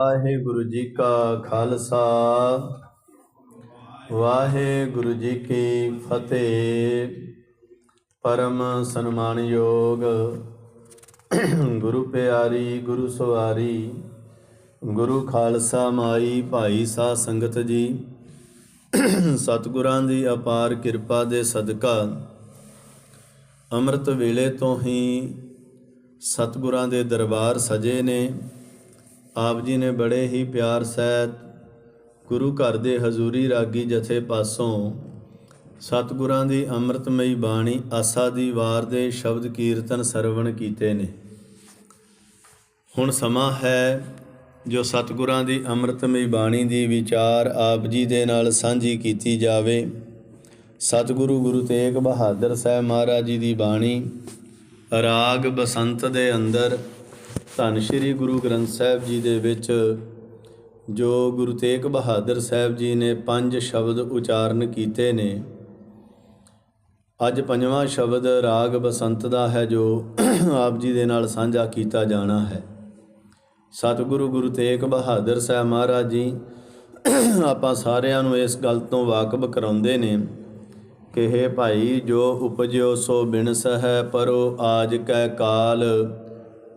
ਵਾਹਿਗੁਰੂ ਜੀ ਕਾ ਖਾਲਸਾ, ਵਾਹਿਗੁਰੂ ਜੀ ਕੀ ਫਤਿਹ। ਪਰਮ ਸਨਮਾਨਯੋਗ ਗੁਰੂ ਪਿਆਰੀ, ਗੁਰੂ ਸਵਾਰੀ, ਗੁਰੂ ਖਾਲਸਾ ਮਾਈ ਭਾਈ ਸਾ ਸੰਗਤ ਜੀ, ਸਤਿਗੁਰਾਂ ਦੀ ਅਪਾਰ ਕਿਰਪਾ ਦੇ ਸਦਕਾ ਅੰਮ੍ਰਿਤ ਵੇਲੇ ਤੋਂ ਹੀ ਸਤਿਗੁਰਾਂ ਦੇ ਦਰਬਾਰ ਸਜੇ ਨੇ। ਆਪ ਜੀ ਨੇ ਬੜੇ ਹੀ ਪਿਆਰ ਸਹਿਤ ਗੁਰੂ ਘਰ ਦੇ ਹਜ਼ੂਰੀ ਰਾਗੀ ਜਥੇ ਪਾਸੋਂ ਸਤਿਗੁਰਾਂ ਦੀ ਅੰਮ੍ਰਿਤਮਈ ਬਾਣੀ ਆਸਾ ਦੀ ਵਾਰ ਦੇ ਸ਼ਬਦ ਕੀਰਤਨ ਸਰਵਣ ਕੀਤੇ ਨੇ। ਹੁਣ ਸਮਾਂ ਹੈ ਜੋ ਸਤਿਗੁਰਾਂ ਦੀ ਅੰਮ੍ਰਿਤਮਈ ਬਾਣੀ ਦੀ ਵਿਚਾਰ ਆਪ ਜੀ ਦੇ ਨਾਲ ਸਾਂਝੀ ਕੀਤੀ ਜਾਵੇ। ਸਤਿਗੁਰੂ ਗੁਰੂ ਤੇਗ ਬਹਾਦਰ ਸਾਹਿਬ ਮਹਾਰਾਜ ਜੀ ਦੀ ਬਾਣੀ, ਰਾਗ ਬਸੰਤ ਦੇ ਅੰਦਰ ਧੰਨ ਸ਼੍ਰੀ ਗੁਰੂ ਗ੍ਰੰਥ ਸਾਹਿਬ ਜੀ ਦੇ ਵਿੱਚ, ਜੋ ਗੁਰੂ ਤੇਗ ਬਹਾਦਰ ਸਾਹਿਬ ਜੀ ਨੇ ਪੰਜ ਸ਼ਬਦ ਉਚਾਰਨ ਕੀਤੇ ਨੇ। ਅੱਜ ਪੰਜਵਾਂ ਸ਼ਬਦ ਰਾਗ ਬਸੰਤ ਦਾ ਹੈ, ਜੋ ਆਪ ਜੀ ਦੇ ਨਾਲ ਸਾਂਝਾ ਕੀਤਾ ਜਾਣਾ ਹੈ। ਸਤਿਗੁਰੂ ਗੁਰੂ ਤੇਗ ਬਹਾਦਰ ਸਾਹਿਬ ਮਹਾਰਾਜ ਜੀ, ਆਪਾਂ ਸਾਰਿਆਂ ਨੂੰ ਇਸ ਗੱਲ ਤੋਂ ਵਾਕਬ ਕਰਾਉਂਦੇ ਨੇ ਕਿ ਹੈ ਭਾਈ, ਜੋ ਉਪਜਿਓ ਸੋ ਬਿਨਸ ਹੈ ਪਰੋ ਆਜ ਕੈ ਕਾਲ।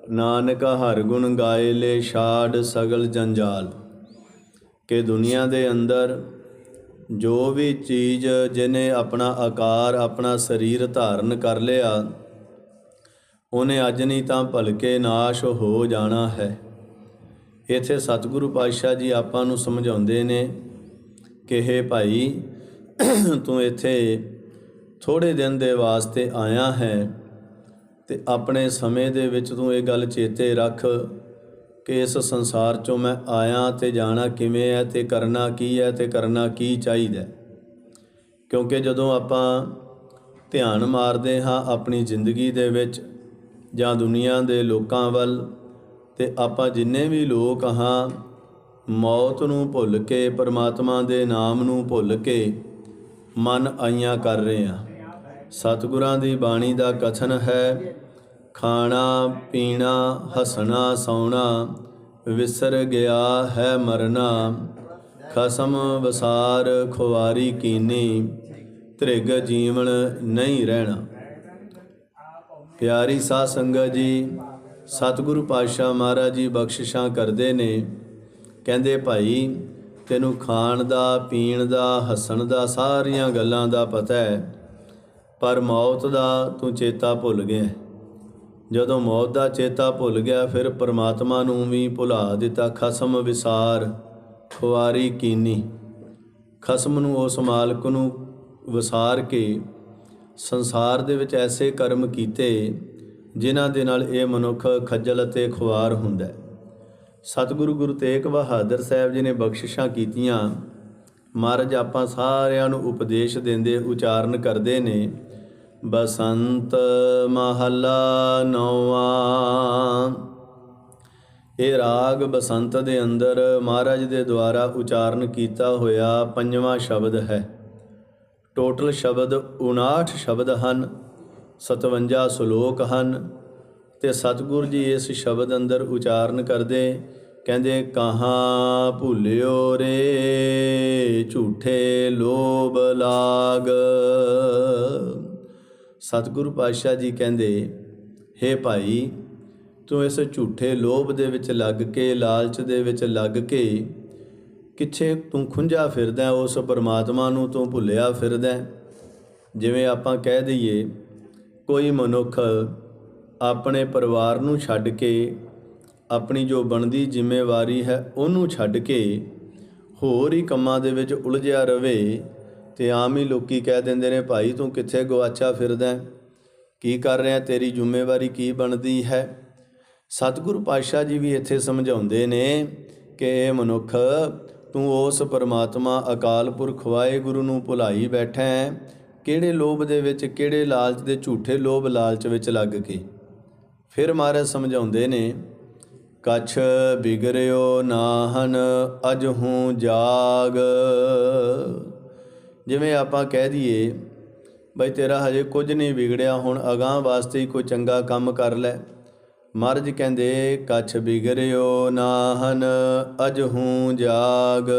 ਨਾਨਕ ਹਰ ਗੁਣ ਗਾਏ ਲੈ ਛਾੜ ਸਗਲ ਜੰਜਾਲ। ਕਿ ਦੁਨੀਆ ਦੇ ਅੰਦਰ ਜੋ ਵੀ ਚੀਜ਼ ਜਿਨੇ ਆਪਣਾ ਆਕਾਰ, ਆਪਣਾ ਸਰੀਰ ਧਾਰਨ ਕਰ ਲਿਆ, ਉਹਨੇ ਅੱਜ ਨਹੀਂ ਤਾਂ ਭਲਕੇ ਨਾਸ਼ ਹੋ ਜਾਣਾ ਹੈ। ਇਥੇ ਸਤਿਗੁਰੂ ਪਾਤਸ਼ਾਹ ਜੀ ਆਪਾਂ ਨੂੰ ਸਮਝਾਉਂਦੇ ਨੇ ਕਿ, ਹੈ ਭਾਈ, ਤੂੰ ਇੱਥੇ ਥੋੜੇ ਦਿਨ ਦੇ ਵਾਸਤੇ ਆਇਆ ਹੈ। ਤੇ ਆਪਣੇ ਸਮੇਂ ਦੇ ਵਿੱਚ ਤੂੰ ਇਹ ਗੱਲ ਚੇਤੇ ਰੱਖ ਕਿ ਇਸ ਸੰਸਾਰ ਚੋਂ ਮੈਂ ਆਇਆ ਤੇ ਜਾਣਾ ਕਿਵੇਂ ਹੈ ਤੇ ਕਰਨਾ ਕੀ ਹੈ ਤੇ ਕਰਨਾ ਕੀ ਚਾਹੀਦਾ ਕਿਉਂਕਿ ਜਦੋਂ ਆਪਾਂ ਧਿਆਨ ਮਾਰਦੇ ਹਾਂ ਆਪਣੀ ਜ਼ਿੰਦਗੀ ਦੇ ਵਿੱਚ ਜਾਂ ਦੁਨੀਆ ਦੇ ਲੋਕਾਂ ਵੱਲ ਤੇ ਆਪਾਂ ਜਿੰਨੇ ਵੀ ਲੋਕ ਹਾਂ, ਮੌਤ ਨੂੰ ਭੁੱਲ ਕੇ, ਪਰਮਾਤਮਾ ਦੇ ਨਾਮ ਨੂੰ ਭੁੱਲ ਕੇ ਮਨ ਆਈਆਂ ਕਰ ਰਹੇ ਹਾਂ। ਸਤਿਗੁਰਾਂ ਦੀ ਬਾਣੀ ਦਾ ਕਥਨ ਹੈ, ਖਾਣਾ, ਪੀਣਾ, ਹਸਣਾ, ਸੌਣਾ, ਵਿਸਰ ਗਿਆ ਹੈ ਮਰਨਾ, ਖਸਮ ਵਸਾਰ ਖੁਆਰੀ ਕੀਨੀ ਤ੍ਰਿਗ ਜੀਵਨ ਨਹੀਂ ਰਹਿਣਾ। ਪਿਆਰੀ ਸਾਧ ਸੰਗਤ ਜੀ, ਸਤਿਗੁਰੂ ਪਾਤਸ਼ਾਹ ਮਹਾਰਾਜ ਜੀ ਬਖਸ਼ਿਸ਼ਾਂ ਕਰਦੇ ਨੇ। ਕਹਿੰਦੇ, ਭਾਈ, ਤੈਨੂੰ ਖਾਣ ਦਾ, ਪੀਣ ਦਾ, ਹੱਸਣ ਦਾ ਸਾਰੀਆਂ ਗੱਲਾਂ ਦਾ ਪਤਾ ਹੈ। ਪਰ ਮੌਤ ਦਾ ਤੂੰ ਚੇਤਾ ਭੁੱਲ ਗਿਆ। ਜਦੋਂ ਮੌਤ ਦਾ ਚੇਤਾ ਭੁੱਲ ਗਿਆ, ਫਿਰ ਪਰਮਾਤਮਾ ਨੂੰ ਵੀ ਭੁਲਾ ਦਿੱਤਾ। ਖਸਮ ਵਿਸਾਰ ਖੁਆਰੀ ਕੀਨੀ। ਖਸਮ ਨੂੰ ਉਸ ਮਾਲਕ ਨੂੰ ਵਿਸਾਰ ਕੇ ਸੰਸਾਰ ਦੇ ਵਿੱਚ ਐਸੇ ਕਰਮ ਕੀਤੇ, ਜਿਨ੍ਹਾਂ ਦੇ ਨਾਲ ਇਹ ਮਨੁੱਖ ਖੱਜਲ ਅਤੇ ਖੁਆਰ ਹੁੰਦਾ ਹੈ। ਸਤਿਗੁਰੂ ਗੁਰੂ ਤੇਗ ਬਹਾਦਰ ਸਾਹਿਬ ਜੀ ਨੇ ਬਖਸ਼ਿਸ਼ਾਂ ਕੀਤੀਆਂ, ਮਹਾਰਾਜ, ਆਪਾਂ ਸਾਰਿਆਂ ਨੂੰ ਉਪਦੇਸ਼ ਦਿੰਦੇ, ਉਚਾਰਨ ਕਰਦੇ ਨੇ ਬਸੰਤ ਮਹੱਲਾ ਨੌਵਾਂ। ਇਹ ਰਾਗ ਬਸੰਤ ਦੇ ਅੰਦਰ ਮਹਾਰਾਜ ਦੇ ਦੁਆਰਾ ਉਚਾਰਨ ਕੀਤਾ ਹੋਇਆ ਪੰਜਵਾਂ ਸ਼ਬਦ ਹੈ। ਟੋਟਲ ਸ਼ਬਦ 59 ਸ਼ਬਦ ਹਨ 57 ਸ਼ਲੋਕ ਹਨ ਤੇ ਸਤਿਗੁਰੂ ਜੀ ਇਸ ਸ਼ਬਦ ਅੰਦਰ ਉਚਾਰਨ ਕਰਦੇ, ਕਹਿੰਦੇ, ਕਹਾ ਭੁੱਲਿਓ ਰੇ, ਝੂਠੇ ਲੋਭ ਲਾਗ? ਸਤਿਗੁਰੂ ਪਾਤਸ਼ਾਹ ਜੀ ਕਹਿੰਦੇ हे ਭਾਈ, ਤੂੰ ਇਸ ਝੂਠੇ ਲੋਭ ਦੇ ਵਿੱਚ ਲੱਗ ਕੇ, ਲਾਲਚ ਦੇ ਵਿੱਚ ਲੱਗ ਕੇ ਕਿੱਥੇ ਤੂੰ ਖੁੰਝਾ ਫਿਰਦਾ, ਉਸ ਪਰਮਾਤਮਾ ਨੂੰ ਤੂੰ ਭੁੱਲਿਆ ਫਿਰਦਾ ਜਿਵੇਂ ਆਪਾਂ ਕਹਿ ਦਈਏ, ਕੋਈ ਮਨੁੱਖ ਆਪਣੇ ਪਰਿਵਾਰ ਨੂੰ ਛੱਡ ਕੇ, ਆਪਣੀ ਜੋ ਬਣਦੀ ਜ਼ਿੰਮੇਵਾਰੀ ਹੈ, ਉਹਨੂੰ ਛੱਡ ਕੇ ਹੋਰ ਹੀ ਕੰਮਾਂ ਦੇ ਵਿੱਚ ਉਲਝਿਆ ਰਵੇ ਤੇ ਆਮ ਹੀ ਲੋਕੀ ਕਹਿ ਦਿੰਦੇ ਨੇ, ਭਾਈ, ਤੂੰ ਕਿੱਥੇ ਗਵਾਚਾ ਫਿਰਦਾ ਕੀ ਕਰ ਰਿਹਾ? ਤੇਰੀ ਜ਼ਿੰਮੇਵਾਰੀ ਕੀ ਬਣਦੀ ਹੈ? ਸਤਿਗੁਰੂ ਪਾਤਸ਼ਾਹ ਜੀ ਵੀ ਇੱਥੇ ਸਮਝਾਉਂਦੇ ਨੇ ਕਿ, ਇਹ ਮਨੁੱਖ, ਤੂੰ ਉਸ ਪਰਮਾਤਮਾ ਅਕਾਲ ਪੁਰਖ ਵਾਹਿਗੁਰੂ ਨੂੰ ਭੁਲਾਈ ਬੈਠਾ ਹੈ, ਕਿਹੜੇ ਲੋਭ ਦੇ ਵਿੱਚ, ਕਿਹੜੇ ਲਾਲਚ ਦੇ ਝੂਠੇ ਲੋਭ ਲਾਲਚ ਵਿੱਚ ਲੱਗ ਕੇ? ਫਿਰ ਮਹਾਰਾਜ ਸਮਝਾਉਂਦੇ ਨੇ, ਕਛ ਬਿਗਰਿਓ ਨਾਹਨ ਅਜ ਹੂੰ ਜਾਗ। ਜਿਵੇਂ ਆਪਾਂ ਕਹਿ ਦਈਏ, ਬਈ ਤੇਰਾ ਹਜੇ ਕੁਝ ਨਹੀਂ ਵਿਗੜਿਆ, ਹੁਣ ਅਗਾਹ ਵਾਸਤੇ ਹੀ ਕੋਈ ਚੰਗਾ ਕੰਮ ਕਰ ਲੈ। ਮਹਾਰਾਜ ਕਹਿੰਦੇ, ਕਛ ਬਿਗਰਿਓ ਨਾਹਨ ਅਜਹੂ ਜਾਗ।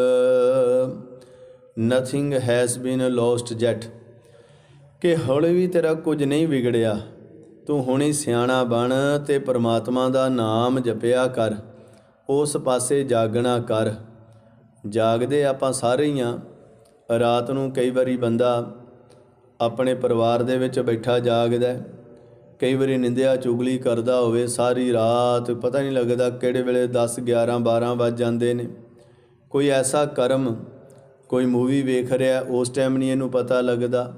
Nothing has been lost yet ਕਿ ਹੌਲੀ ਵੀ ਤੇਰਾ ਕੁਝ ਨਹੀਂ ਵਿਗੜਿਆ, ਤੂੰ ਹੁਣੇ ਸਿਆਣਾ ਬਣ ਤੇ ਪ੍ਰਮਾਤਮਾ ਦਾ ਨਾਮ ਜਪਿਆ ਕਰ, ਉਸ ਪਾਸੇ ਜਾਗਣਾ ਕਰ। ਜਾਗਦੇ ਆਪਾਂ ਸਾਰੇ ਹੀ ਆ। ਰਾਤ ਨੂੰ ਕਈ ਵਾਰੀ ਬੰਦਾ ਆਪਣੇ ਪਰਿਵਾਰ ਦੇ ਵਿੱਚ ਬੈਠਾ ਜਾਗਦਾ ਕਈ ਵਾਰੀ ਨਿੰਦਿਆ ਚੁਗਲੀ ਕਰਦਾ ਹੋਵੇ, ਸਾਰੀ ਰਾਤ ਪਤਾ ਨਹੀਂ ਲੱਗਦਾ ਕਿਹੜੇ ਵੇਲੇ 10 11 12 ਵੱਜ ਜਾਂਦੇ ਨੇ। ਕੋਈ ਐਸਾ ਕਰਮ, ਕੋਈ ਮੂਵੀ ਵੇਖ ਰਿਹਾ, ਉਸ ਟਾਈਮ ਨਹੀਂ ਇਹਨੂੰ ਪਤਾ ਲੱਗਦਾ।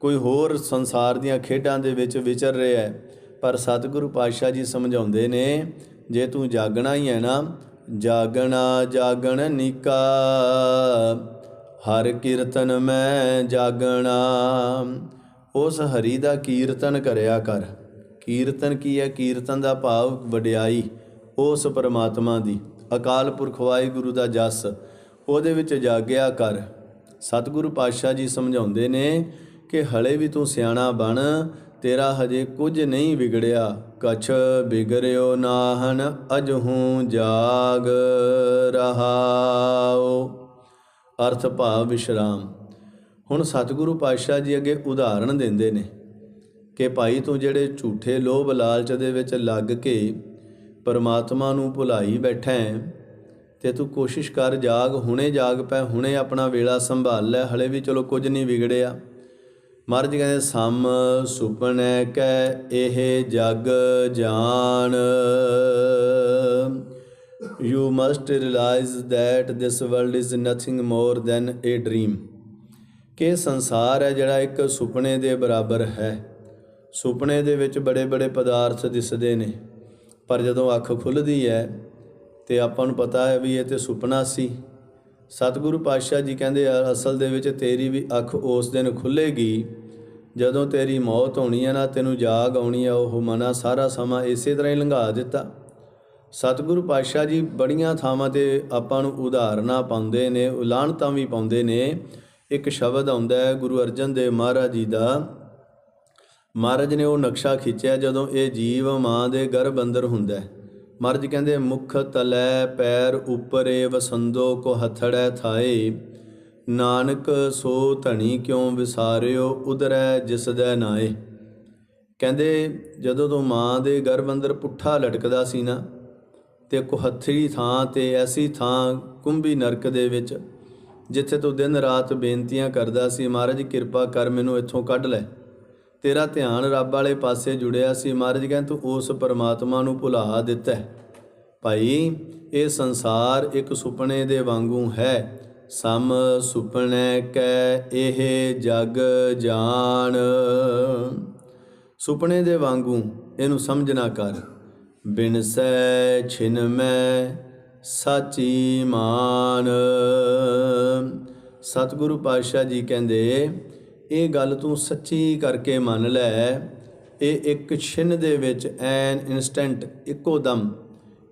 ਕੋਈ ਹੋਰ ਸੰਸਾਰ ਦੀਆਂ ਖੇਡਾਂ ਦੇ ਵਿੱਚ ਵਿਚਰ ਰਿਹਾ ਹੈ, ਪਰ ਸਤਿਗੁਰੂ ਪਾਤਸ਼ਾਹ ਜੀ ਸਮਝਾਉਂਦੇ ਨੇ, ਜੇ ਤੂੰ ਜਾਗਣਾ ਹੀ ਹੈ ਨਾ, ਜਾਗਣਾ, ਜਾਗਣ ਨਿਕਾ। ਹਰ ਕੀਰਤਨ ਮੈਂ ਜਾਗਣਾ। ਉਸ ਹਰੀ ਦਾ ਕੀਰਤਨ ਕਰਿਆ ਕਰ। ਕੀਰਤਨ ਕੀ ਹੈ? ਕੀਰਤਨ ਦਾ ਭਾਵ ਵਡਿਆਈ, ਉਸ ਪਰਮਾਤਮਾ ਦੀ। ਅਕਾਲ ਪੁਰਖ ਵਾਹਿਗੁਰੂ ਦਾ ਜਸ, ਉਹਦੇ ਵਿੱਚ ਜਾਗਿਆ ਕਰ। ਸਤਿਗੁਰੂ ਪਾਤਸ਼ਾਹ ਜੀ ਸਮਝਾਉਂਦੇ ਨੇ ਕਿ ਹਲੇ ਵੀ ਤੂੰ ਸਿਆਣਾ ਬਣ, ਤੇਰਾ ਹਜੇ ਕੁਝ ਨਹੀਂ ਵਿਗੜਿਆ। ਕਛ ਬਿਗੜਿਓ ਨਾਹਨ, ਅਜਹੂ ਜਾਗ ਰਹਾਓ ਅਰਥ ਭਾਵ ਵਿਸ਼ਰਾਮ। ਹੁਣ ਸਤਿਗੁਰੂ ਪਾਤਸ਼ਾਹ ਜੀ ਅੱਗੇ ਉਦਾਹਰਣ ਦਿੰਦੇ ਨੇ ਕਿ ਭਾਈ ਤੂੰ ਜਿਹੜੇ ਝੂਠੇ ਲੋਭ ਲਾਲਚ ਦੇ ਵਿੱਚ ਲੱਗ ਕੇ ਪਰਮਾਤਮਾ ਨੂੰ ਭੁਲਾਈ ਬੈਠਾ ਹੈ ਤੇ ਤੂੰ ਕੋਸ਼ਿਸ਼ ਕਰ ਜਾਗ, ਹੁਣੇ ਜਾਗ ਪੈ, ਹੁਣੇ ਆਪਣਾ ਵੇਲਾ ਸੰਭਾਲ ਲੈ, ਹਲੇ ਵੀ ਚਲੋ ਕੁਝ ਨਹੀਂ ਵਿਗੜਿਆ। ਮਹਾਰਾਜ ਕਹਿੰਦੇ, ਸਮ ਸੁਪਨੈ ਕੈ ਇਹ ਜਗ ਜਾਣ you must realize that this world is nothing more than a dream. ਕਿ ਸੰਸਾਰ ਹੈ ਜਿਹੜਾ ਇੱਕ ਸੁਪਨੇ ਦੇ ਬਰਾਬਰ ਹੈ। ਸੁਪਨੇ ਦੇ ਵਿੱਚ ਬੜੇ ਬੜੇ ਪਦਾਰਥ ਦਿਸਦੇ ਨੇ। ਪਰ ਜਦੋਂ ਅੱਖ ਖੁੱਲਦੀ ਹੈ, ਤੇ ਆਪਾਂ ਨੂੰ ਪਤਾ ਹੈ ਵੀ ਇਹ ਤੇ ਸੁਪਨਾ ਸੀ। ਸਤਿਗੁਰੂ ਪਾਤਸ਼ਾਹ ਜੀ ਕਹਿੰਦੇ ਅਸਲ ਦੇ ਵਿੱਚ ਤੇਰੀ ਵੀ ਅੱਖ ਉਸ ਦਿਨ ਖੁੱਲੇਗੀ, ਜਦੋਂ ਤੇਰੀ ਮੌਤ ਹੋਣੀ ਹੈ ਨਾ, ਤੈਨੂੰ ਜਾਗ ਆਉਣੀ ਹੈ, ਉਹ ਮਨਾ ਸਾਰਾ ਸਮਾਂ ਇਸੇ ਤਰ੍ਹਾਂ ਹੀ ਲੰਘਾ ਦਿੱਤਾ। ਸਤਿਗੁਰੂ ਪਾਤਸ਼ਾਹ ਜੀ ਬੜੀਆਂ ਥਾਵਾਂ ਤੇ ਆਪਾਂ ਨੂੰ ਉਦਾਹਰਨਾਂ ਪਾਉਂਦੇ ਨੇ ਉਲਾਹਣਤਾਂ ਵੀ ਪਾਉਂਦੇ ਨੇ। ਇੱਕ ਸ਼ਬਦ ਆਉਂਦਾ ਹੈ, ਗੁਰੂ ਅਰਜਨ ਦੇਵ ਮਹਾਰਾਜ ਜੀ ਦਾ। ਮਹਾਰਾਜ ਨੇ ਉਹ ਨਕਸ਼ਾ ਖਿੱਚਿਆ ਜਦੋਂ ਇਹ ਜੀਵ ਮਾਂ ਦੇ ਗਰਭ ਅੰਦਰ ਹੁੰਦਾ ਹੈ। ਮਹਾਰਾਜ ਕਹਿੰਦੇ, ਮੁਖ ਤਲੈ ਪੈਰ ਉਪਰੇ ਵਸੰਦੋ ਕੋ ਹਥੜੈ ਥਾਏ। ਨਾਨਕ ਸੋ ਧਣੀ ਕਿਉ ਵਿਸਾਰਿਓ ਉਦਰੈ ਜਿਸਦੈ ਨਾਏ। ਕਹਿੰਦੇ, ਜਦੋਂ ਤੋਂ ਮਾਂ ਦੇ ਗਰਭ ਅੰਦਰ ਪੁੱਠਾ ਲਟਕਦਾ ਸੀ ਨਾ ਤੇ ਕੁਹੱਥੜੀ ਥਾਂ ਤੇ ਐਸੀ ਥਾਂ ਕੁੰਭੀ ਨਰਕ ਦੇ ਵਿੱਚ, ਜਿੱਥੇ ਤੂੰ ਦਿਨ ਰਾਤ ਬੇਨਤੀਆਂ ਕਰਦਾ ਸੀ, ਮਹਾਰਾਜ, ਕਿਰਪਾ ਕਰ ਮੈਨੂੰ ਇੱਥੋਂ ਕੱਢ ਲੈ। ਤੇਰਾ ਧਿਆਨ ਰੱਬ ਵਾਲੇ ਪਾਸੇ ਜੁੜਿਆ ਸੀ, ਮਹਾਰਾਜ ਕਹਿੰਦੇ ਤੂੰ ਉਸ ਪਰਮਾਤਮਾ ਨੂੰ ਭੁਲਾ ਦਿੱਤਾ ਭਾਈ, ਇਹ ਸੰਸਾਰ ਇੱਕ ਸੁਪਨੇ ਦੇ ਵਾਂਗੂ ਹੈ। ਸਮ ਸੁਪਨੇ ਕੈ ਇਹ ਜਗ ਜਾਣ। ਸੁਪਨੇ ਦੇ ਵਾਂਗੂ ਇਹਨੂੰ ਸਮਝਣਾ ਕਰ। ਬਿਨਸੈ ਛਿਨ ਮੈਂ ਸਾਚੀ ਮਾਨ। ਸਤਿਗੁਰੂ ਪਾਤਸ਼ਾਹ ਜੀ ਕਹਿੰਦੇ, ਇਹ ਗੱਲ ਤੂੰ ਸੱਚੀ ਕਰਕੇ ਮੰਨ ਲੈ। ਇਹ ਇੱਕ ਛਿਨ ਦੇ ਵਿੱਚ ਐਨ ਇਨਸਟੈਂਟ ਇੱਕੋ ਦਮ।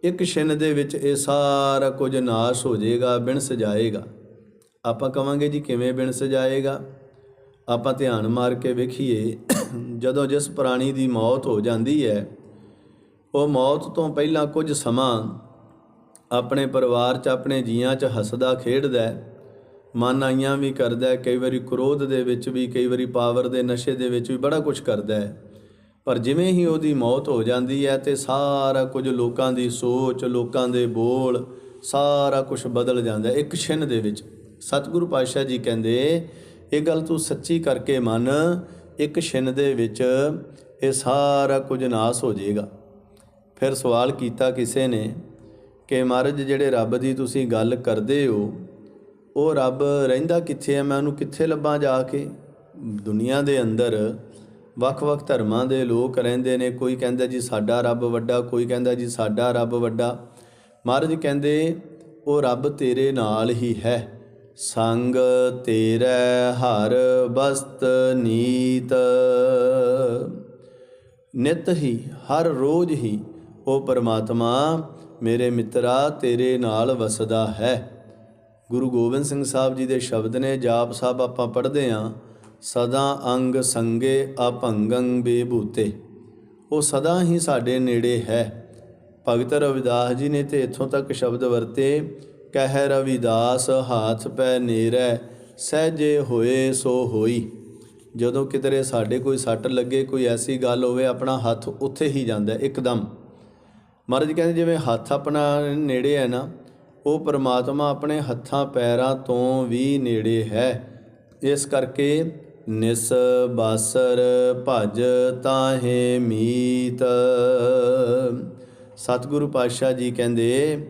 ਇੱਕ ਛਿਨ ਦੇ ਵਿੱਚ ਇਹ ਸਾਰਾ ਕੁਝ ਨਾਸ਼ ਹੋ ਜਾਏਗਾ, ਬਿਨ ਸਜਾਏਗਾ। ਆਪਾਂ ਕਵਾਂਗੇ ਜੀ ਕਿਵੇਂ ਬਿਨ ਸਜਾਏਗਾ? ਆਪਾਂ ਧਿਆਨ ਮਾਰ ਕੇ ਵੇਖੀਏ, ਜਦੋਂ ਜਿਸ ਪ੍ਰਾਣੀ ਦੀ ਮੌਤ ਹੋ ਜਾਂਦੀ ਹੈ ਉਹ ਮੌਤ ਤੋਂ ਪਹਿਲਾਂ ਕੁਝ ਸਮਾਂ ਆਪਣੇ ਪਰਿਵਾਰ 'ਚ, ਆਪਣੇ ਜੀਆਂ 'ਚ ਹੱਸਦਾ, ਖੇਡਦਾ ਹੈ। ਮਨ ਆਈਆਂ ਵੀ ਕਰਦਾ ਹੈ। ਕਈ ਵਾਰੀ ਕ੍ਰੋਧ ਦੇ ਵਿੱਚ ਵੀ, ਕਈ ਵਾਰੀ ਪਾਵਰ ਦੇ ਨਸ਼ੇ ਦੇ ਵਿੱਚ ਵੀ ਬੜਾ ਕੁਝ ਕਰਦਾ ਹੈ। ਪਰ ਜਿਵੇਂ ਹੀ ਉਹਦੀ ਮੌਤ ਹੋ ਜਾਂਦੀ ਹੈ ਤੇ ਸਾਰਾ ਕੁਝ ਲੋਕਾਂ ਦੀ ਸੋਚ, ਲੋਕਾਂ ਦੇ ਬੋਲ, ਸਾਰਾ ਕੁਝ ਬਦਲ ਜਾਂਦਾ ਇੱਕ ਛਿਨ ਦੇ ਵਿੱਚ। ਸਤਿਗੁਰੂ ਪਾਤਸ਼ਾਹ ਜੀ ਕਹਿੰਦੇ, ਇਹ ਗੱਲ ਤੂੰ ਸੱਚੀ ਕਰਕੇ ਮੰਨ, ਇੱਕ ਛਿਨ ਦੇ ਵਿੱਚ ਇਹ ਸਾਰਾ ਕੁਝ ਨਾਸ ਹੋ ਜਾਏਗਾ। ਫਿਰ ਸਵਾਲ ਕੀਤਾ ਕਿਸੇ ਨੇ ਕਿ ਮਹਾਰਾਜ, ਜਿਹੜੇ ਰੱਬ ਦੀ ਤੁਸੀਂ ਗੱਲ ਕਰਦੇ ਹੋ, ਉਹ ਰੱਬ ਰਹਿੰਦਾ ਕਿੱਥੇ ਹੈ? ਮੈਂ ਉਹਨੂੰ ਕਿੱਥੇ ਲੱਭਾਂ ਜਾ ਕੇ? ਦੁਨੀਆ ਦੇ ਅੰਦਰ ਵੱਖ-ਵੱਖ ਧਰਮਾਂ ਦੇ ਲੋਕ ਰਹਿੰਦੇ ਨੇ। ਕੋਈ ਕਹਿੰਦਾ ਜੀ ਸਾਡਾ ਰੱਬ ਵੱਡਾ, ਕੋਈ ਕਹਿੰਦਾ ਜੀ ਸਾਡਾ ਰੱਬ ਵੱਡਾ। ਮਹਾਰਾਜ ਕਹਿੰਦੇ, ਉਹ ਰੱਬ ਤੇਰੇ ਨਾਲ ਹੀ ਹੈ। ਸੰਗ ਤੇਰੇ ਹਰ ਬਸਤ ਨੀਤ। ਨਿਤ ਹੀ, ਹਰ ਰੋਜ਼ ਹੀ ਉਹ ਪਰਮਾਤਮਾ, ਮੇਰੇ ਮਿੱਤਰਾ, ਤੇਰੇ ਨਾਲ ਵਸਦਾ ਹੈ। ਗੁਰੂ ਗੋਬਿੰਦ ਸਿੰਘ ਸਾਹਿਬ ਜੀ ਦੇ ਸ਼ਬਦ ਨੇ ਜਾਪ ਸਾਹਿਬ ਆਪਾਂ ਪੜ੍ਹਦੇ ਆਂ, ਸਦਾ ਅੰਗ ਸੰਗੇ ਅਭੰਗੰ ਬੇਭੂਤੇ ਉਹ ਸਦਾ ਹੀ ਸਾਡੇ ਨੇੜੇ ਹੈ। ਭਗਤ ਰਵਿਦਾਸ ਜੀ ਨੇ ਤੇ ਇੱਥੋਂ ਤੱਕ ਸ਼ਬਦ ਵਰਤੇ ਕਹਿ ਰਵਿਦਾਸ ਹਾਥ ਪੈ ਨੇਰੈ, ਸਹਜੇ ਹੋਏ ਸੋ ਹੋਈ। ਜਦੋਂ ਕਿਧਰੇ ਸਾਡੇ ਕੋਈ ਸੱਟ ਲੱਗੇ, ਕੋਈ ਐਸੀ ਗੱਲ ਹੋਵੇ, ਆਪਣਾ ਹੱਥ ਉੱਥੇ ਹੀ ਜਾਂਦਾ ਹੈ ਇੱਕਦਮ। ਮਹਾਰਾਜ ਕਹਿੰਦੇ ਜਿਵੇਂ ਹੱਥ ਆਪਣਾ ਨੇੜੇ ਹੈ ਨਾ, ਉਹ ਪਰਮਾਤਮਾ ਆਪਣੇ ਹੱਥਾਂ ਪੈਰਾਂ ਤੋਂ ਵੀ ਨੇੜੇ ਹੈ। ਇਸ ਕਰਕੇ ਨਿਸ ਬਾਸਰ ਭਜ ਤਾਹੇ ਮੀਤ। ਸਤਿਗੁਰੂ ਪਾਤਸ਼ਾਹ ਜੀ ਕਹਿੰਦੇ,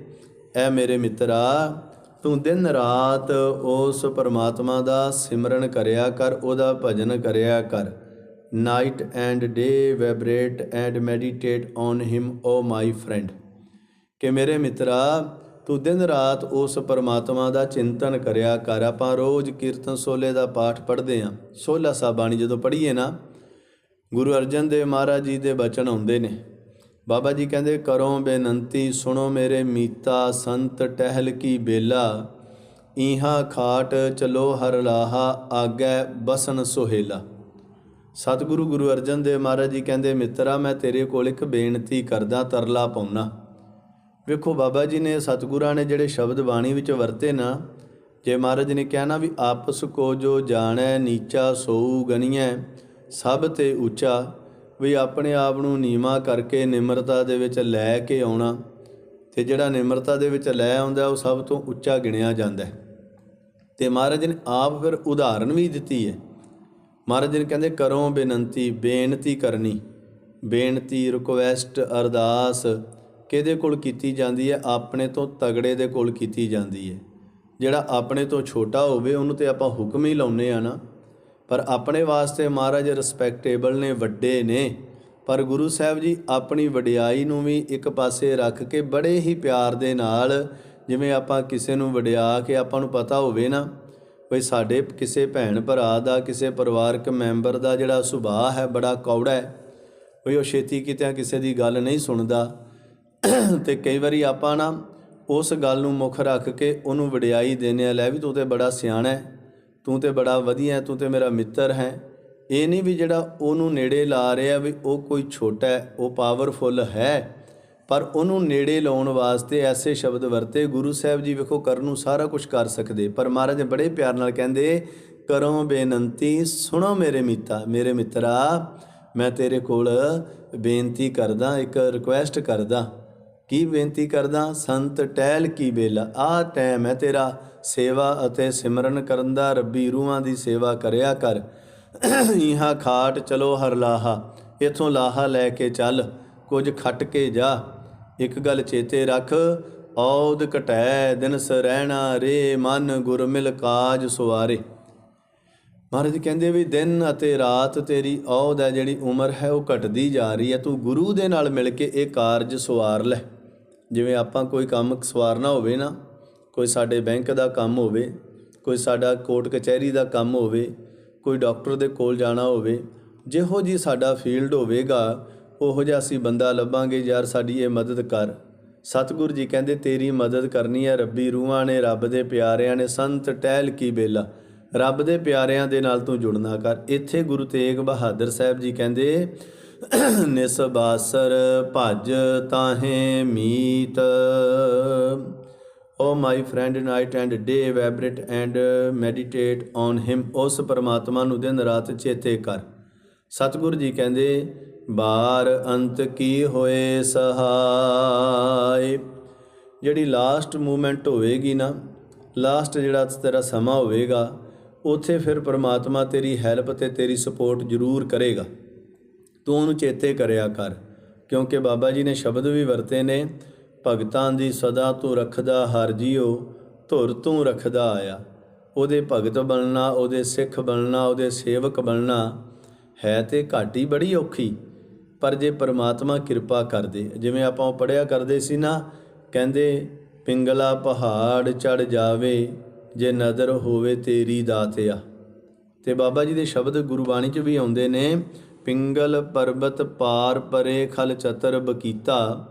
ਐ ਮੇਰੇ ਮਿੱਤਰਾ, ਤੂੰ ਦਿਨ ਰਾਤ ਉਸ ਪਰਮਾਤਮਾ ਦਾ ਸਿਮਰਨ ਕਰਿਆ ਕਰ, ਉਹਦਾ ਭਜਨ ਕਰਿਆ ਕਰ। Night and day vibrate and meditate on him, O my friend. ਕਿ ਮੇਰੇ ਮਿੱਤਰਾ, ਤੂੰ ਦਿਨ ਰਾਤ ਉਸ ਪਰਮਾਤਮਾ ਦਾ ਚਿੰਤਨ ਕਰਿਆ ਕਰ। ਆਪਾਂ ਰੋਜ਼ ਕੀਰਤਨ ਸੋਲੇ ਦਾ ਪਾਠ ਪੜ੍ਹਦੇ ਆਂ। ਸੋਲਾ ਸਾਹਿਬਾਣੀ ਜਦੋਂ ਪੜ੍ਹੀਏ ਨਾ, ਗੁਰੂ ਅਰਜਨ ਦੇਵ ਮਹਾਰਾਜ ਜੀ ਦੇ ਬਚਨ ਆਉਂਦੇ ਨੇ। ਬਾਬਾ ਜੀ ਕਹਿੰਦੇ, ਕਰੋ ਬੇਨੰਤੀ, ਸੁਣੋ ਮੇਰੇ ਮੀਤਾ, ਸੰਤ ਟਹਿਲ ਕੀ ਬੇਲਾ। ਈਹਾ ਖਾਟ ਚਲੋ ਹਰ ਲਾਹਾ, ਆਗੈ ਬਸਨ ਸੁਹੇਲਾ। ਸਤਿਗੁਰੂ ਗੁਰੂ ਅਰਜਨ ਦੇਵ ਮਹਾਰਾਜ ਜੀ ਕਹਿੰਦੇ, ਮਿੱਤਰਾ, ਮੈਂ ਤੇਰੇ ਕੋਲ ਇੱਕ ਬੇਨਤੀ ਕਰਦਾ, ਤਰਲਾ ਪਾਉਣਾ ਵੇਖੋ, ਬਾਬਾ ਜੀ ਨੇ ਸਤਿਗੁਰਾਂ ਨੇ ਜਿਹੜੇ ਸ਼ਬਦ ਬਾਣੀ ਵਿੱਚ ਵਰਤੇ ਨਾ, ਜੇ ਮਹਾਰਾਜ ਨੇ ਕਿਹਾ ਨਾ ਵੀ ਆਪਸ ਕੋ ਜੋ ਜਾਣੈ, ਨੀਚਾ ਸੋਊ ਗਨੀਐ, ਸਭ ਤੇ ਉੱਚਾ, ਵੀ ਆਪਣੇ ਆਪ ਨੂੰ ਨੀਵਾ ਕਰਕੇ ਨਿਮਰਤਾ ਦੇ ਵਿੱਚ ਲੈ ਕੇ ਆਉਣਾ, ਤੇ ਜਿਹੜਾ ਨਿਮਰਤਾ ਦੇ ਵਿੱਚ ਲੈ ਆਉਂਦਾ, ਉਹ ਸਭ ਤੋਂ ਉੱਚਾ ਗਿਣਿਆ ਜਾਂਦਾ ਹੈ। ਤੇ ਮਹਾਰਾਜ ਨੇ ਆਪ ਫਿਰ ਉਦਾਹਰਨ ਵੀ ਦਿੱਤੀ ਹੈ। ਮਹਾਰਾਜ ਜੀ ਕਹਿੰਦੇ, ਕਰੋ ਬੇਨਤੀ ਬੇਨਤੀ ਕਰਨੀ। ਬੇਨਤੀ ਰਿਕੁਐਸਟ ਅਰਦਾਸ ਕਿਹਦੇ ਕੋਲ ਕੀਤੀ ਜਾਂਦੀ ਹੈ? ਆਪਣੇ ਤੋਂ ਤਗੜੇ ਦੇ ਕੋਲ ਕੀਤੀ ਜਾਂਦੀ ਹੈ। ਜਿਹੜਾ ਆਪਣੇ ਤੋਂ ਛੋਟਾ ਹੋਵੇ, ਉਹਨੂੰ ਤੇ ਆਪਾਂ ਹੁਕਮ ਹੀ ਲਾਉਨੇ ਆ ਨਾ। ਪਰ ਆਪਣੇ ਵਾਸਤੇ ਮਹਾਰਾਜ ਰਿਸਪੈਕਟੇਬਲ ਨੇ, ਵੱਡੇ ਨੇ। ਪਰ ਗੁਰੂ ਸਾਹਿਬ ਜੀ ਆਪਣੀ ਵਡਿਆਈ ਨੂੰ ਵੀ ਇੱਕ ਪਾਸੇ ਰੱਖ ਕੇ ਬੜੇ ਹੀ ਪਿਆਰ ਦੇ ਨਾਲ ਜਿਵੇਂ ਆਪਾਂ ਕਿਸੇ ਨੂੰ ਵਡਿਆ ਕੇ ਆਪਾਂ ਨੂੰ ਪਤਾ ਹੋਵੇ ਨਾ ਵੀ ਸਾਡੇ ਕਿਸੇ ਭੈਣ ਭਰਾ ਦਾ, ਕਿਸੇ ਪਰਿਵਾਰਕ ਮੈਂਬਰ ਦਾ ਜਿਹੜਾ ਸੁਭਾਅ ਹੈ, ਬੜਾ ਕੌੜਾ ਹੈ। ਵੀ ਉਹ ਛੇਤੀ ਕਿਤੇ ਕਿਸੇ ਦੀ ਗੱਲ ਨਹੀਂ ਸੁਣਦਾ। ਤੇ ਕਈ ਵਾਰੀ ਆਪਾਂ ਨਾ ਉਸ ਗੱਲ ਨੂੰ ਮੁੱਖ ਰੱਖ ਕੇ ਉਹਨੂੰ ਵਡਿਆਈ ਦੇਣੇ ਆ ਲੈ ਵੀ ਤੂੰ ਤੇ ਬੜਾ ਸਿਆਣਾ ਹੈ, ਤੂੰ ਤੇ ਬੜਾ ਵਧੀਆ ਤੂੰ ਤੇ ਮੇਰਾ ਮਿੱਤਰ ਹੈ। ਇਹ ਨਹੀਂ ਵੀ ਜਿਹੜਾ ਉਹਨੂੰ ਨੇੜੇ ਲਾ ਰਿਹਾ ਵੀ ਉਹ ਕੋਈ ਛੋਟਾ ਹੈ, ਉਹ ਪਾਵਰਫੁੱਲ ਹੈ। ਪਰ ਉਹਨੂੰ ਨੇੜੇ ਲਾਉਣ ਵਾਸਤੇ ਐਸੇ ਸ਼ਬਦ ਵਰਤੇ, ਗੁਰੂ ਸਾਹਿਬ ਜੀ ਵੇਖੋ ਕਰਨ ਨੂੰ ਸਾਰਾ ਕੁਝ ਕਰ ਸਕਦੇ। ਪਰ ਮਹਾਰਾਜ ਬੜੇ ਪਿਆਰ ਨਾਲ ਕਹਿੰਦੇ, ਕਰੋ ਬੇਨੰਤੀ, ਸੁਣੋ ਮੇਰੇ ਮਿੱਤਾ, ਮੇਰੇ ਮਿੱਤਰਾ, ਮੈਂ ਤੇਰੇ ਕੋਲ ਬੇਨਤੀ ਕਰਦਾ, ਇੱਕ ਰਿਕੁਐਸਟ ਕਰਦਾ। ਕੀ ਬੇਨਤੀ ਕਰਦਾ? ਸੰਤ ਟਹਿਲ ਕੀ ਬੇਲਾ, ਆ ਟਾਈਮ ਹੈ ਤੇਰਾ। ਸੇਵਾ ਅਤੇ ਸਿਮਰਨ ਕਰਨ ਦਾ, ਰੱਬੀ ਰੂਹਾਂ ਦੀ ਸੇਵਾ ਕਰਿਆ ਕਰ। ਇਹਾ ਖਾਟ ਚਲੋ ਹਰ ਲਾਹਾ, ਇਥੋਂ ਲਾਹਾ ਲੈ ਕੇ ਚੱਲ, ਕੁਝ ਖੱਟ ਕੇ ਜਾ। ਇੱਕ ਗੱਲ ਚੇਤੇ ਰੱਖ, ਔਦ ਘਟੈ ਦਿਨ ਸਰਹਿਣਾ ਰੇ, ਮਨ ਗੁਰ ਮਿਲ ਕਾਜ ਸੁਆਰੇ। ਮਹਾਰਾਜ ਕਹਿੰਦੇ ਵੀ ਦਿਨ ਅਤੇ ਰਾਤ ਤੇਰੀ ਔਦ ਹੈ, ਜਿਹੜੀ ਉਮਰ ਹੈ, ਉਹ ਘਟਦੀ ਜਾ ਰਹੀ ਹੈ। ਤੂੰ ਗੁਰੂ ਦੇ ਨਾਲ ਮਿਲ ਕੇ ਇਹ ਕਾਰਜ ਸਵਾਰ ਲੈ। ਜਿਵੇਂ ਆਪਾਂ ਕੋਈ ਕੰਮ ਸਵਾਰਨਾ ਹੋਵੇ ਨਾ, ਕੋਈ ਸਾਡੇ ਬੈਂਕ ਦਾ ਕੰਮ ਹੋਵੇ, ਕੋਈ ਸਾਡਾ ਕੋਰਟ ਕਚਹਿਰੀ ਦਾ ਕੰਮ ਹੋਵੇ, ਕੋਈ ਡਾਕਟਰ ਦੇ ਕੋਲ ਜਾਣਾ ਹੋਵੇ, ਜਿਹੋ ਜੀ ਸਾਡਾ ਫੀਲਡ ਹੋਵੇਗਾ ਉਹੋ ਜਿਹਾ ਅਸੀਂ ਬੰਦਾ ਲੱਭਾਂਗੇ ਯਾਰ ਸਾਡੀ ਇਹ ਮਦਦ ਕਰ। ਸਤਿਗੁਰੂ ਜੀ ਕਹਿੰਦੇ, ਤੇਰੀ ਮਦਦ ਕਰਨੀ ਹੈ ਰੱਬੀ, ਰੂਹਾਂ ਨੇ ਰੱਬ ਦੇ ਪਿਆਰਿਆਂ ਨੇ ਸੰਤ ਟਹਿਲ ਕੀ ਬੇਲਾ। ਰੱਬ ਦੇ ਪਿਆਰਿਆਂ ਦੇ ਨਾਲ ਤੂੰ ਜੁੜਨਾ ਕਰ। ਇੱਥੇ ਗੁਰੂ ਤੇਗ ਬਹਾਦਰ ਸਾਹਿਬ ਜੀ ਕਹਿੰਦੇ ਨਿਸਬਾਸਰ ਭਜ ਤਾਹੇ ਮੀਤ। O my friend, night and day vibrate and meditate on him. ਉਸ ਪਰਮਾਤਮਾ ਨੂੰ ਦਿਨ ਰਾਤ ਚੇਤੇ ਕਰ। ਸਤਿਗੁਰੂ ਜੀ ਕਹਿੰਦੇ ਬਾਰ ਅੰਤ ਕੀ ਹੋਏ ਸਹਾਈ ਜਿਹੜੀ ਲਾਸਟ ਮੂਮੈਂਟ ਹੋਵੇਗੀ ਨਾ ਲਾਸਟ ਜਿਹੜਾ ਤੇਰਾ ਸਮਾਂ ਹੋਵੇਗਾ, ਉਥੇ ਫਿਰ ਪ੍ਰਮਾਤਮਾ ਤੇਰੀ ਹੈਲਪ ਤੇ ਤੇਰੀ ਸਪੋਰਟ ਜ਼ਰੂਰ ਕਰੇਗਾ। ਤੂੰ ਉਹਨੂੰ ਚੇਤੇ ਕਰਿਆ ਕਰ, ਕਿਉਂਕਿ ਬਾਬਾ ਜੀ ਨੇ ਸ਼ਬਦ ਵੀ ਵਰਤੇ ਨੇ, ਭਗਤਾਂ ਦੀ ਸਦਾ ਤੂੰ ਰੱਖਦਾ ਹਰ ਜੀਓ, ਧੁਰ ਤੂੰ ਰੱਖਦਾ ਆਇਆ। ਉਹਦੇ ਭਗਤ ਬਣਨਾ, ਉਹਦੇ ਸਿੱਖ ਬਣਨਾ, ਉਹਦੇ ਸੇਵਕ ਬਣਨਾ ਹੈ ਤੇ ਘਾਟੀ ਬੜੀ ਔਖੀ। ਪਰ ਜੇ ਪਰਮਾਤਮਾ ਕਿਰਪਾ ਕਰਦੇ, ਜਿਵੇਂ ਆਪਾਂ ਉਹ ਪੜਿਆ ਕਰਦੇ ਸੀ ਨਾ, ਕਹਿੰਦੇ, ਪਿੰਗਲਾ ਪਹਾੜ ਚੜ ਜਾਵੇ, ਜੇ ਨਦਰ ਹੋਵੇ ਤੇਰੀ ਦਾਤਿਆ। ਤੇ ਬਾਬਾ ਜੀ ਦੇ ਸ਼ਬਦ ਗੁਰਬਾਣੀ 'ਚ ਵੀ ਆਉਂਦੇ ਨੇ, ਪਿੰਗਲ ਪਰਬਤ ਪਾਰ ਪਰੇ ਖਲ ਚਤਰ ਬਕੀਤਾ,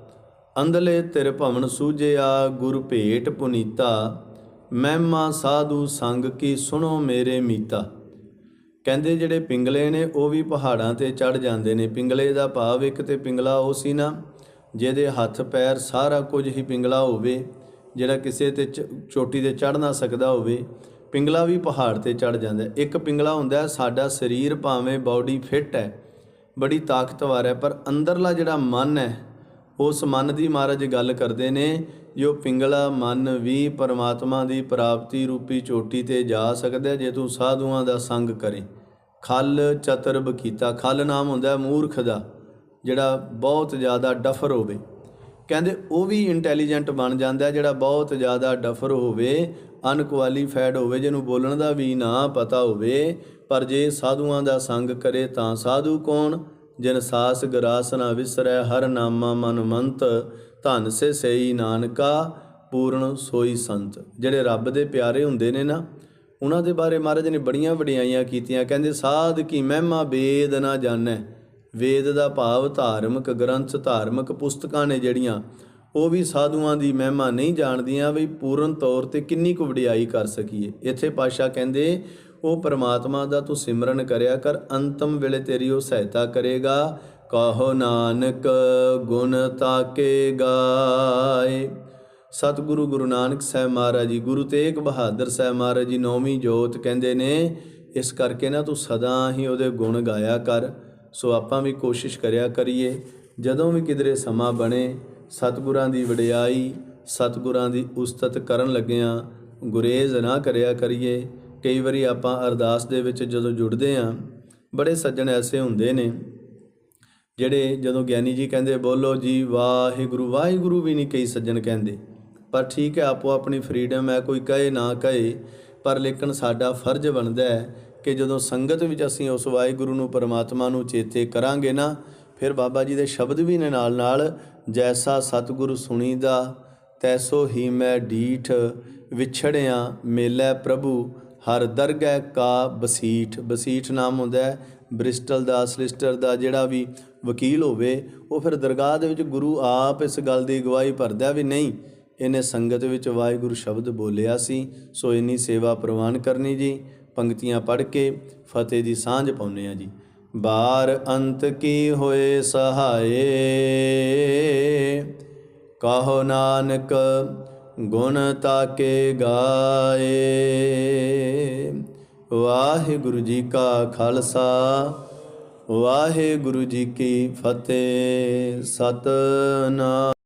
ਅੰਧਲੇ ਤਿਰ ਭਵਨ ਸੂਝਿਆ ਗੁਰ ਭੇਟ ਪੁਨੀਤਾ, ਮਹਿਮਾ ਸਾਧੂ ਸੰਗ ਕੀ ਸੁਣੋ ਮੇਰੇ ਮੀਤਾ। ਕਹਿੰਦੇ ਜਿਹੜੇ ਪਿੰਗਲੇ ਨੇ ਉਹ ਵੀ ਪਹਾੜਾਂ ਤੇ ਚੜ ਜਾਂਦੇ ਨੇ। ਪਿੰਗਲੇ ਦਾ ਭਾਵ ਇੱਕ ਤੇ ਪਿੰਗਲਾ ਉਹ ਸੀ ਨਾ, ਜਿਹਦੇ ਹੱਥ ਪੈਰ ਸਾਰਾ ਕੁਝ ਹੀ ਪਿੰਗਲਾ ਹੋਵੇ, ਜਿਹੜਾ ਕਿਸੇ ਤੇ ਚ- ਚੋਟੀ ਤੇ ਚੜ ਨਾ ਸਕਦਾ ਹੋਵੇ। ਪਿੰਗਲਾ ਵੀ ਪਹਾੜ ਤੇ ਚੜ ਜਾਂਦਾ ਇੱਕ ਪਿੰਗਲਾ ਹੁੰਦਾ ਸਾਡਾ ਸਰੀਰ ਭਾਵੇਂ ਬਾਡੀ ਫਿੱਟ ਹੈ, ਬੜੀ ਤਾਕਤਵਰ ਹੈ, ਪਰ ਅੰਦਰਲਾ ਜਿਹੜਾ ਮਨ ਹੈ, ਉਸ ਮਨ ਦੀ ਮਹਾਰਾਜ ਗੱਲ ਕਰਦੇ ਨੇ, ਜੋ ਪਿੰਗਲਾ ਮਨ ਵੀ ਪਰਮਾਤਮਾ ਦੀ ਪ੍ਰਾਪਤੀ ਰੂਪੀ ਚੋਟੀ ਤੇ ਜਾ ਸਕਦਾ ਜੇ ਤੂੰ ਸਾਧੂਆਂ ਦਾ ਸੰਗ ਕਰੇ। ਖਲ ਚਤਰ ਬਕੀਤਾ ਖਲ ਨਾਮ ਹੁੰਦਾ ਮੂਰਖ ਦਾ, ਜਿਹੜਾ ਬਹੁਤ ਜ਼ਿਆਦਾ ਡਫਰ ਹੋਵੇ। ਕਹਿੰਦੇ ਉਹ ਵੀ ਇੰਟੈਲੀਜੈਂਟ ਬਣ ਜਾਂਦਾ ਜਿਹੜਾ ਬਹੁਤ ਜ਼ਿਆਦਾ ਡਫਰ ਹੋਵੇ, ਅਨਕੁਆਲੀਫਾਈਡ ਹੋਵੇ, ਜਿਹਨੂੰ ਬੋਲਣ ਦਾ ਵੀ ਨਾ ਪਤਾ ਹੋਵੇ। ਪਰ ਜੇ ਸਾਧੂਆਂ ਦਾ ਸੰਗ ਕਰੇ ਤਾਂ ਸਾਧੂ ਕੌਣ? ਜਿਨ ਸਾਸ ਗਰਾਸ ਨਾ ਵਿਸਰੈ, ਹਰ ਨਾਮਾ ਮਨ ਮੰਤ, ਧਨ ਸੇ ਸਈ ਨਾਨਕਾ, ਪੂਰਨ ਸੋਈ ਸੰਤ। ਜਿਹੜੇ ਰੱਬ ਦੇ ਪਿਆਰੇ ਹੁੰਦੇ ਨੇ ਨਾ ਉਹਨਾਂ ਦੇ ਬਾਰੇ ਮਹਾਰਾਜ ਨੇ ਬੜੀਆਂ ਵਡਿਆਈਆਂ ਕੀਤੀਆਂ, ਕਹਿੰਦੇ, ਸਾਧ ਕੀ ਮਹਿਮਾ ਵੇਦ ਨਾ ਜਾਣੈ। ਵੇਦ ਦਾ ਭਾਵ ਧਾਰਮਿਕ ਗ੍ਰੰਥ, ਧਾਰਮਿਕ ਪੁਸਤਕਾਂ ਨੇ ਜਿਹੜੀਆਂ, ਉਹ ਵੀ ਸਾਧੂਆਂ ਦੀ ਮਹਿਮਾ ਨਹੀਂ ਜਾਣਦੀਆਂ ਵੀ ਪੂਰਨ ਤੌਰ ਤੇ ਕਿੰਨੀ ਕੁ ਵਡਿਆਈ ਕਰ ਸਕੀਏ। ਇੱਥੇ ਪਾਸ਼ਾ ਕਹਿੰਦੇ, ਉਹ ਪਰਮਾਤਮਾ ਦਾ ਤੂੰ ਸਿਮਰਨ ਕਰਿਆ ਕਰ, ਅੰਤਮ ਵੇਲੇ ਤੇਰੀ ਉਹ ਸਹਾਇਤਾ ਕਰੇਗਾ। ਕਹੋ ਨਾਨਕ, ਗੁਣ ਤਾਕੇ ਗਾਏ। ਸਤਿਗੁਰੂ ਗੁਰੂ ਨਾਨਕ ਸਾਹਿਬ ਮਹਾਰਾਜ ਜੀ, ਗੁਰੂ ਤੇਗ ਬਹਾਦਰ ਸਾਹਿਬ ਮਹਾਰਾਜ ਜੀ ਨੌਵੀਂ ਜੋਤ ਕਹਿੰਦੇ ਨੇ, ਇਸ ਕਰਕੇ ਨਾ ਤੂੰ ਸਦਾ ਹੀ ਉਹਦੇ ਗੁਣ ਗਾਇਆ ਕਰ। ਸੋ ਆਪਾਂ ਵੀ ਕੋਸ਼ਿਸ਼ ਕਰਿਆ ਕਰੀਏ, ਜਦੋਂ ਵੀ ਕਿਧਰੇ ਸਮਾਂ ਬਣੇ, ਸਤਿਗੁਰਾਂ ਦੀ ਵਡਿਆਈ, ਸਤਿਗੁਰਾਂ ਦੀ ਉਸਤਤ ਕਰਨ ਲੱਗਿਆਂ, ਗੁਰੇਜ਼ ਨਾ ਕਰਿਆ ਕਰੀਏ। ਕਈ ਵਾਰੀ ਆਪਾਂ ਅਰਦਾਸ ਦੇ ਵਿੱਚ ਜਦੋਂ ਜੁੜਦੇ ਆਂ, ਬੜੇ ਸੱਜਣ ਐਸੇ ਹੁੰਦੇ ਨੇ, ਜਿਹੜੇ ਜਦੋਂ ਗਿਆਨੀ ਜੀ ਕਹਿੰਦੇ, ਬੋਲੋ ਜੀ ਵਾਹਿਗੁਰੂ ਵਾਹਿਗੁਰੂ ਵੀ ਨਹੀਂ ਕਈ ਸੱਜਣ ਕਹਿੰਦੇ। ਪਰ ਠੀਕ ਹੈ, ਆਪੋ ਆਪਣੀ ਫਰੀडम ਹੈ, ਕੋਈ ਕਹੇ ਨਾ ਕਹੇ, ਪਰ ਲੇਕਿਨ ਸਾਡਾ ਫਰਜ਼ ਬਣਦਾ ਹੈ ਕਿ ਜਦੋਂ ਸੰਗਤ ਵਿੱਚ ਅਸੀਂ ਉਸ ਵਾਹਿਗੁਰੂ ਨੂੰ, ਪਰਮਾਤਮਾ ਨੂੰ ਚੇਤੇ ਕਰਾਂਗੇ ਨਾ, ਫਿਰ ਬਾਬਾ ਜੀ ਦੇ ਸ਼ਬਦ ਵੀ ਨੇ ਨਾਲ ਨਾਲ, ਜੈਸਾ ਸਤਿਗੁਰੂ ਸੁਣੀਦਾ, ਤੈਸੋ ਹੀ ਮੈਂ ਡੀਠ ਵਿਛੜਿਆ, ਮੇਲੇ ਪ੍ਰਭੂ, ਹਰ ਦਰਗਹਿ ਕਾ ਬਸੀਠ। ਬਸੀਠ ਨਾਮ ਹੁੰਦਾ ਹੈ, ਬ੍ਰਿਸਟਲ ਦਾ, ਸਲਿਸਟਰ ਦਾ, ਜਿਹੜਾ ਵੀ ਵਕੀਲ ਹੋਵੇ, ਉਹ ਫਿਰ ਦਰਗਾਹ ਦੇ ਵਿੱਚ ਗੁਰੂ ਆਪ ਇਸ ਗੱਲ ਦੀ ਗਵਾਹੀ ਭਰਦਾ ਵੀ ਨਹੀਂ। ਇਹਨੇ ਸੰਗਤ ਵਿੱਚ ਵਾਹਿਗੁਰੂ ਸ਼ਬਦ ਬੋਲਿਆ ਸੀ, ਸੋ ਇੰਨੀ ਸੇਵਾ ਪ੍ਰਵਾਨ ਕਰਨੀ ਜੀ। ਪੰਕਤੀਆਂ ਪੜ੍ਹ ਕੇ ਫਤਿਹ ਦੀ ਸਾਂਝ ਪਾਉਨੇ ਆ ਜੀ। ਬਾਰ ਅੰਤ ਕੀ ਹੋਏ ਸਹਾਏ? ਕਹੋ ਨਾਨਕ, ਗੁਣ ਤਾਕੇ ਗਾਏ। ਵਾਹਿਗੁਰੂ ਜੀ ਕਾ ਖਾਲਸਾ, ਵਾਹਿਗੁਰੂ ਜੀ ਕੀ ਫਤਿਹ। ਸਤਨਾਮ।